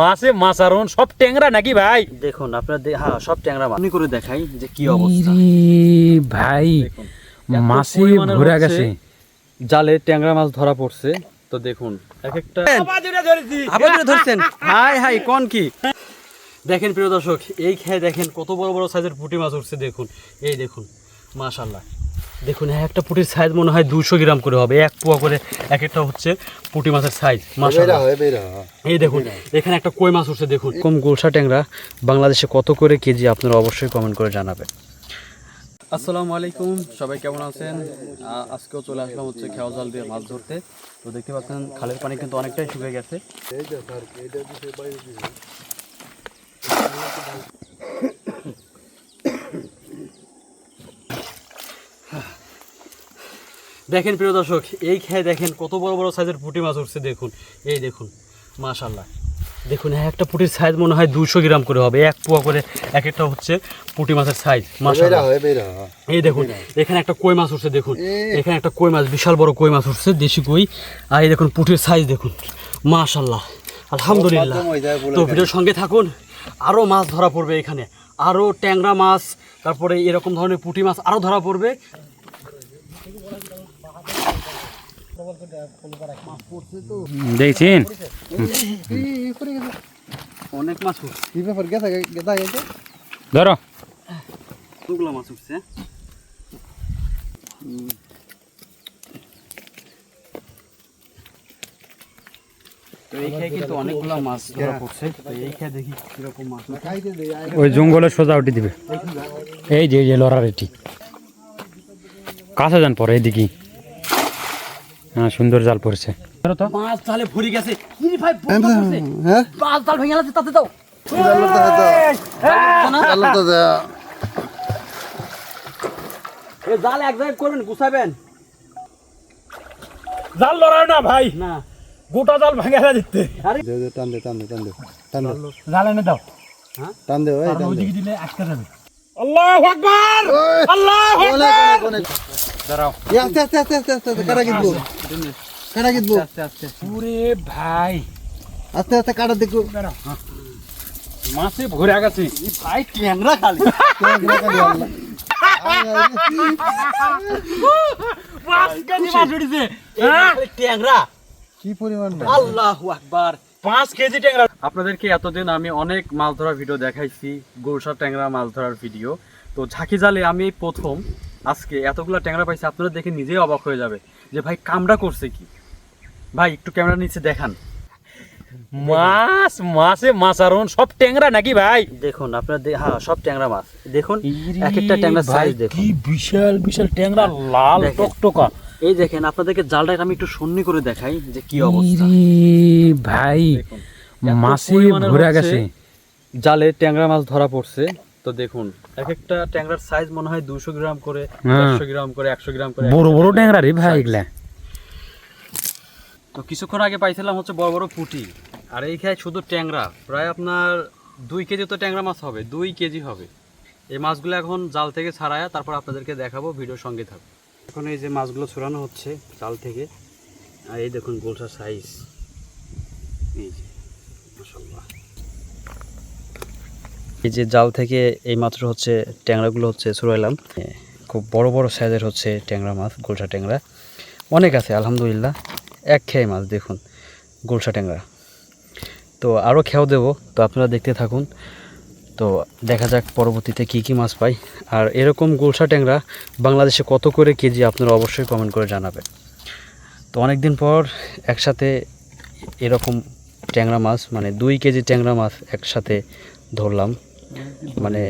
মাছে মাছারন সব ট্যাংরা নাকি ভাই? দেখুন আপনার হ্যাঁ সব ট্যাংরা মাছ আমি করে দেখাই যে কি অবস্থা। ভাই মাছে ভরে গেছে। জালে ট্যাংরা মাছ ধরা পড়ছে। তো দেখুন এক একটা আবার ধরছেন? হাই হাই কোন কি? দেখেন প্রিয় দর্শক এই খেয়ে দেখেন কত বড় বড় সাইজের পুঁটি মাছ উঠছে দেখুন। এই দেখুন মাশাল্লাহ দেখুন এক একটা পুঁটির সাইজ মনে হয় দুশো গ্রাম করে হবে। এক পোয়া করে এক একটা হচ্ছে পুঁটি মাছের সাইজ এই দেখুন এখানে একটা কই মাছ উঠছে দেখুন। কম গোলসা ট্যাংরা বাংলাদেশে কত করে কেজি আপনারা অবশ্যই কমেন্ট করে জানাবেন। আসসালামু আলাইকুম সবাই কেমন আছেন? আজকেও চলে আসলাম হচ্ছে খেওয়া জাল দিয়ে মাছ ধরতে। তো দেখতে পাচ্ছেন খালের পানি কিন্তু অনেকটাই শুকিয়ে গেছে। দেখেন প্রিয় দর্শক এই খেয়ে দেখেন কত বড় বড় সাইজের পুঁটি মাছ উঠছে দেখুন। এই দেখুন মাশাল্লাহ দেখুন একটা পুঁটির সাইজ মনে হয় দুশো গ্রাম করে হবে। এক পোয়া করে এক একটা হচ্ছে পুঁটি মাছের সাইজ মাশাল্লাহ এই দেখুন এখানে একটা কই মাছ উঠছে দেখুন। এখানে একটা কই মাছ বিশাল বড় কই মাছ উঠছে দেশি কই। আর এই দেখুন পুঁটির সাইজ দেখুন। মাশাল্লাহ আলহামদুলিল্লাহ। তো ভিডিওর সঙ্গে থাকুন আরও মাছ ধরা পড়বে এখানে। আরও ট্যাংরা মাছ তারপরে এরকম ধরনের পুঁটি মাছ আরও ধরা পড়বে। দেখছেন? অনেক মাছ এই খেয়ে কিন্তু অনেকগুলো মাছ ধরা মাছ উঠছে। ওই জঙ্গলে সোজা উঠে দিবে। এই যে এই লড়ার এটি। কাছে যান পরে এইদিকে হ্যাঁ সুন্দর জাল পড়ছে। ধরো মাছ তাহলে ভরে গেছে। ভাই মাছ জাল ভেঙে গেছে তাতে দাও। জাল এক জায়গায় করবেন গুছাবেন। জাল লড়ায় না ভাই। না। গোটা জাল ভেঙে দিতে। আরে। জাল এনে দাও। ওইদিকে দিলে? আটকে যাবে। আল্লাহ আকবার! আল্লাহ আকবার! দাঁড়াও। আস্তে আস্তে ওরে ভাই। আস্তে আস্তে কাটা দেখো। মাছে ভরে গেছে ভাই ট্যাংরা খালি। পাঁচ কেজি মাছ উঠেছে। ট্যাংরা। কি পরিমাণ পাঁচ কেজি ট্যাংরা। আপনাদেরকে এতদিন আমি অনেক মাছ ধরার ভিডিও দেখাইছি গোলসা ট্যাংরা মাছ ধরার ভিডিও তো ঝাঁকি জালে আমি প্রথম আজকে এতগুলো ট্যাংরা পাইছি আপনারা দেখে নিজেই অবাক হয়ে যাবে। যে ভাই কামড়া করছে কি? ভাই একটু ক্যামেরা নিচে দেখান। মাছ মাছে মাছারন সব ট্যাংরা নাকি ভাই? দেখুন আপনার হ্যাঁ সব ট্যাংরা মাছ। দেখুন এক একটা ট্যাংরা সাইজ দেখুন। কি বিশাল বিশাল ট্যাংরা লাল। টকটকা। এই দেখেন আপনাদেরকে জালটা আমি একটু সন্নি করে দেখাই যে কি অবস্থা। ভাই মাছে ভরে গেছে। জালে ট্যাংরা মাছ ধরা পড়ছে। তো দেখুন এক একটা ট্যাংরার সাইজ মনে হয় দুশো গ্রাম করে হ্যাঁ। একশো গ্রাম করে একশো গ্রাম করে বড় বড় ট্যাংরা রে ভাই এগুলা। তো কিছুক্ষণ আগে পাইছিলাম হচ্ছে বড় বড় পুঁটি। আর এই খায় শুধু ট্যাংরা প্রায় আপনার দুই কেজি তো ট্যাংরা মাছ হবে দুই কেজি হবে। এই মাছগুলো এখন জাল থেকে ছাড়ায়া তারপর আপনাদেরকে দেখাবো ভিডিওর সঙ্গে থাকো এখন এই যে মাছগুলো ছড়ানো হচ্ছে জাল থেকে আর এই দেখুন গোলসা সাইজ এই যে। এই যে জাল থেকে এই মাত্র হচ্ছে ট্যাংরাগুলো হচ্ছে ছড়াইলাম খুব বড় বড় সাইজের হচ্ছে ট্যাংরা মাছ, গোলসা ট্যাংরা। অনেক আছে, আলহামদুলিল্লাহ। এক খেয়ে মাছ, দেখুন, গোলসা ট্যাংরা। তো আরও খেয়াও দেবো, তো আপনারা দেখতে থাকুন। তো দেখা যাক পরবর্তীতে কী কী মাছ পাই। আর এরকম গোলসা ট্যাংরা বাংলাদেশে কত করে কেজি, আপনারা অবশ্যই কমেন্ট করে জানাবেন। তো অনেক দিন পর একসাথে এরকম ট্যাংরা মাছ মানে দুই কেজি ট্যাংরা মাছ একসাথে ধরলাম। মানে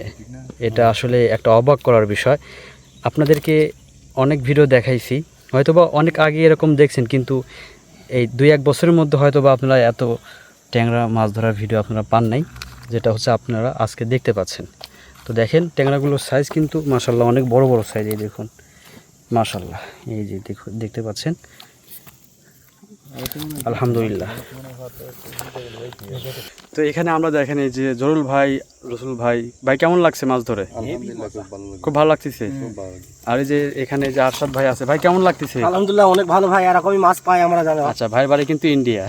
এটা আসলে একটা অবাক করার বিষয়। আপনাদেরকে অনেক ভিডিও দেখাইছি, হয়তোবা অনেক আগে এরকম দেখছেন, কিন্তু এই দুই এক বছরের মধ্যে হয়তোবা আপনারা এত ট্যাংরা মাছ ধরার ভিডিও আপনারা পান নাই, যেটা হচ্ছে আপনারা আজকে দেখতে পাচ্ছেন। তো দেখেন, ট্যাংরাগুলোর সাইজ কিন্তু মাসাল্লাহ অনেক বড় বড় সাইজ এই দেখুন। মাসাল্লাহ এই যে দেখতে পাচ্ছেন। আলহামদুলিল্লাহ। তো এখানে আমরা দেখেন এই যে জরুল ভাই রসুল ভাই ভাই কেমন লাগছে মাছ ধরে? খুব ভালো লাগতেছে? আর এই যে এখানে যে আরশাদ ভাই আছে ভাই কেমন লাগতেছে? আলহামদুলিল্লাহ অনেক ভালো ভাই এরকমই মাছ পাই আমরা জানো। আচ্ছা ভাই বাড়ি কিন্তু ইন্ডিয়া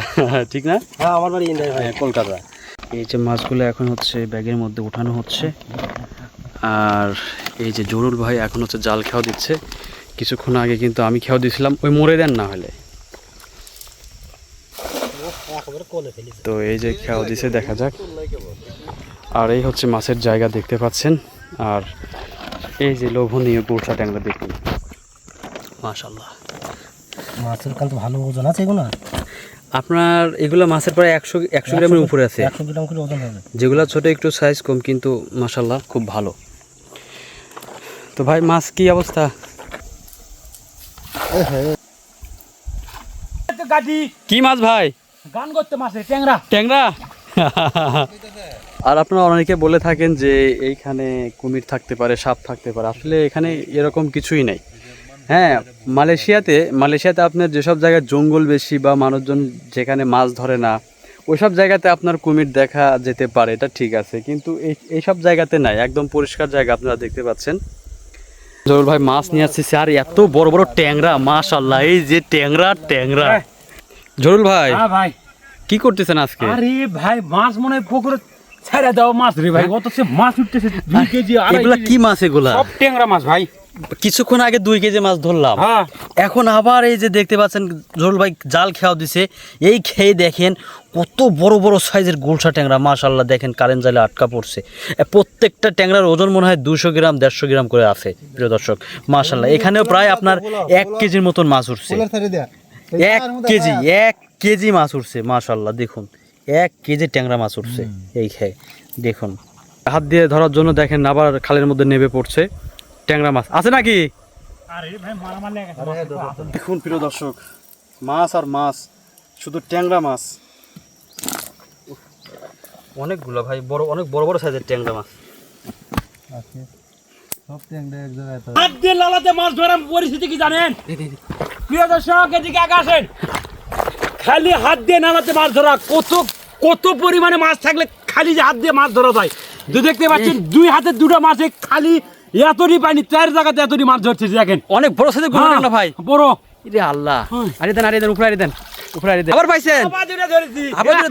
ঠিক না? হ্যাঁ আমার বাড়ি ইন্ডিয়া ভাই। হ্যাঁ কলকাতা। এই যে মাছগুলো এখন হচ্ছে ব্যাগের মধ্যে উঠানো হচ্ছে। আর এই যে জরুল ভাই এখন হচ্ছে জাল খেয়াও দিচ্ছে। কিছুক্ষণ আগে কিন্তু আমি খেয়াও দিয়েছিলাম ওই মরে দেন না হলে। তো এই যে খেয়াও দিছে দেখা যাক। আর এই হচ্ছে মাছের জায়গা দেখতে পাচ্ছেন। আর এই যে লোভনীয় গোলসা ট্যাংরা দেখুন। মাশাল্লাহ মাছের কাল তো ভালো ওজন আছে এগুলো। আপনার এগুলো মাছের প্রায় একশো একশো গ্রামের উপরে আছে। একশো গ্রাম করে ওজন হবে। যেগুলো ছোট একটু সাইজ কম কিন্তু মাশাল্লাহ খুব ভালো। তো ভাই মাছ কি অবস্থা? কি মাছ ভাই? গান করতে মাসে ট্যাংরা। ট্যাংরা? আর আপনারা অনেকে বলে থাকেন যে এইখানে কুমির থাকতে পারে সাপ থাকতে পারে। আসলে এখানে এরকম কিছুই নেই। হ্যাঁ মালয়েশিয়াতে মালয়েশিয়াতে আপনার যেসব জায়গায় জঙ্গল বেশি বা মানুষজন যেখানে মাছ ধরে না ওইসব জায়গাতে আপনার কুমির দেখা যেতে পারে এটা ঠিক আছে। কিন্তু এই এইসব জায়গাতে নাই একদম পরিষ্কার জায়গা আপনারা দেখতে পাচ্ছেন। জরুল ভাই মাছ নিয়ে আসছে আর এত বড় বড় ট্যাংরা মাশাল্লাহ এই যে ট্যাংরা ট্যাংরা। জরুল ভাই হ্যাঁ ভাই। কি করতেছেন আজকে? আরে ভাই মাছ মনে হয় পুকুরে ছেড়ে দাও মাছ রে ভাই। অত সে মাছ উঠতেছে দুই কেজি আড়াই এগুলা কি মাছ এগুলা? সব ট্যাংরা মাছ ভাই। কিছুক্ষণ আগে দুই কেজি মাছ ধরলাম। হ্যাঁ। এখন আবার এই যে দেখতে পাচ্ছেন জরুল ভাই জাল খেয়াও দিছে। এই খেয়ে দেখেন কত বড় বড় সাইজের গোলসা ট্যাংরা মাশাল্লাহ দেখেন কারেন্ট জালে আটকা পড়ছে। প্রত্যেকটা ট্যাংরার ওজন মনে হয় দুশো গ্রাম দেড়শো গ্রাম করে আছে প্রিয় দর্শক মাশাল্লাহ এখানেও প্রায় আপনার এক কেজির মতন মাছ উঠছে। এক কেজি এক কেজি মাছ উঠছে মাশাল্লাহ দেখুন। এক কেজি ট্যাংরা মাছ উঠছে এই খেয়ে দেখুন। হাত দিয়ে ধরার জন্য দেখেন আবার খালের মধ্যে নেমে পড়ছে ট্যাংরা মাছ। আছে নাকি? দেখুন প্রিয় দর্শক মাছ আর মাছ শুধু ট্যাংরা মাছ। অনেকগুলো ভাই বড় অনেক বড় বড় সাইজের ট্যাংরা মাছ। সব ট্যাংরা এক জায়গায় হাত দিয়ে লালাতে মাছ ধরার পরিস্থিতি কি জানেন? প্রিয় দর্শক এদিকে আগে আসেন। খালি হাত দিয়ে নালাতে মাছ ধরা কত কত পরিমাণে মাছ থাকলে খালি যে হাত দিয়ে মাছ ধরা যায়? তো দেখতে পাচ্ছেন দুই হাতে দুটো মাছে খালি এতটি পানি চার জায়গাতে এতটি মাছ ধরছে দেখেন। অনেক বড় গোলা ট্যাংরা ভাই। বড়। রে আল্লাহ। হুম। আরে দেন আরে দেন উপরে আরে দেন উপরে আরে দেন। আবার পাইছেন? আবার দুটো ধরেছি।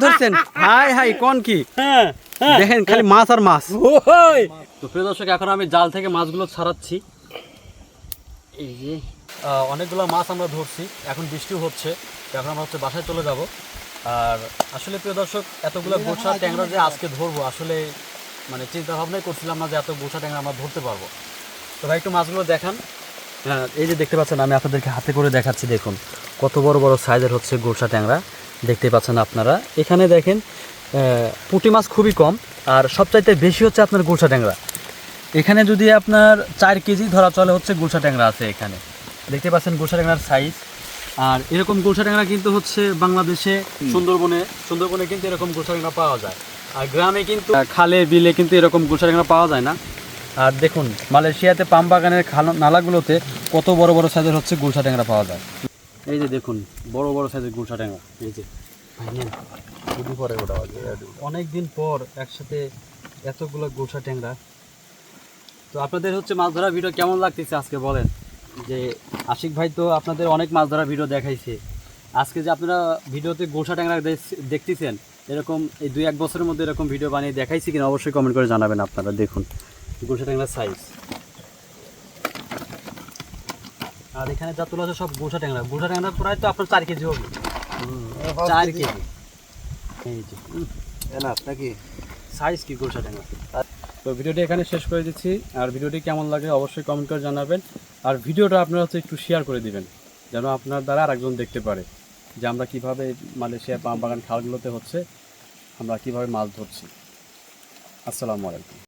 ধরছেন? হাই হাই কোন কি? হ্যাঁ হ্যাঁ। দেখেন খালি মাছ আর মাছ। ওই তো প্রিয় দর্শক এখন আমি জাল থেকে মাছগুলো ছাড়াচ্ছি। এই যে অনেকগুলো মাছ আমরা ধরছি এখন বৃষ্টি হচ্ছে এখন আমরা হচ্ছে বাসায় চলে যাব। আর আসলে প্রিয় দর্শক এতগুলো গোছা ট্যাংরা যে আজকে ধরবো আসলে মানে চিন্তা ভাবনাই করছিলাম না যে এত গোছা ট্যাংরা আমরা ধরতে পারব। তো ভাই একটু মাছগুলো দেখান। হ্যাঁ এই যে দেখতে পাচ্ছেন আমি আপনাদেরকে হাতে করে দেখাচ্ছি দেখুন কত বড় বড় সাইজের হচ্ছে গোলসা ট্যাংরা দেখতে পাচ্ছেন আপনারা। এখানে দেখেন আহ, পুঁটি মাছ খুবই কম আর সবচাইতে বেশি হচ্ছে আপনার গোলসা ট্যাংরা। এখানে যদি আপনার চার কেজি ধরা চলে হচ্ছে গোলসা ট্যাংরা আছে এখানে। দেখতে পাচ্ছেন গোলসা ট্যাংরার সাইজ আর এরকম গোলসা ট্যাংরা কিন্তু হচ্ছে বাংলাদেশে সুন্দরবনে সুন্দরবনে কিন্তু এরকম গোলসা ট্যাংরা পাওয়া যায়। আর গ্রামে কিন্তু খালে বিলে কিন্তু এরকম গোলসা ট্যাংরা পাওয়া যায় না। আর দেখুন মালয়েশিয়াতে পাম বাগানের খাল- নালাগুলোতে কত বড় বড় সাইজের হচ্ছে গুলশা ট্যাংরা পাওয়া যায়। এই যে দেখুন বড় বড় সাইজের গুলশা ট্যাংরা এই যে খুবই পরে ওটা অনেক দিন পর একসাথে এতগুলো গুলশা ট্যাংরা তো আপনাদের হচ্ছে মাছ ধরা ভিডিও কেমন লাগতেছে আজকে বলেন? যে আশিক ভাই তো আপনাদের অনেক মাছ ধরা ভিডিও দেখাইছে। আজকে যে আপনারা ভিডিওতে গোসা ট্যাংরা দেখতেছেন এরকম এই দুই এক বছরের মধ্যে এরকম ভিডিও বানিয়ে দেখাইছি কিনা অবশ্যই কমেন্ট করে জানাবেন আপনারা দেখুন গোসা ট্যাংরার সাইজ আর এখানে যা তোলা আছে সব গোসা ট্যাংরা। গোসা ট্যাংরা প্রায় তো আপনার চার কেজি হবে। চার কেজি। এই যে নাকি? সাইজ কি গোসা ট্যাংরা? তো ভিডিওটি এখানে শেষ করে দিচ্ছি। আর ভিডিওটি কেমন লাগে অবশ্যই কমেন্ট করে জানাবেন। আর ভিডিওটা আপনারা হচ্ছে একটু শেয়ার করে দিবেন, যেন আপনার দ্বারা আরেকজন দেখতে পারে যে আমরা কীভাবে মালয়েশিয়ার পাম বাগান খালগুলোতে হচ্ছে আমরা কীভাবে মাছ ধরছি। আসসালামু আলাইকুম।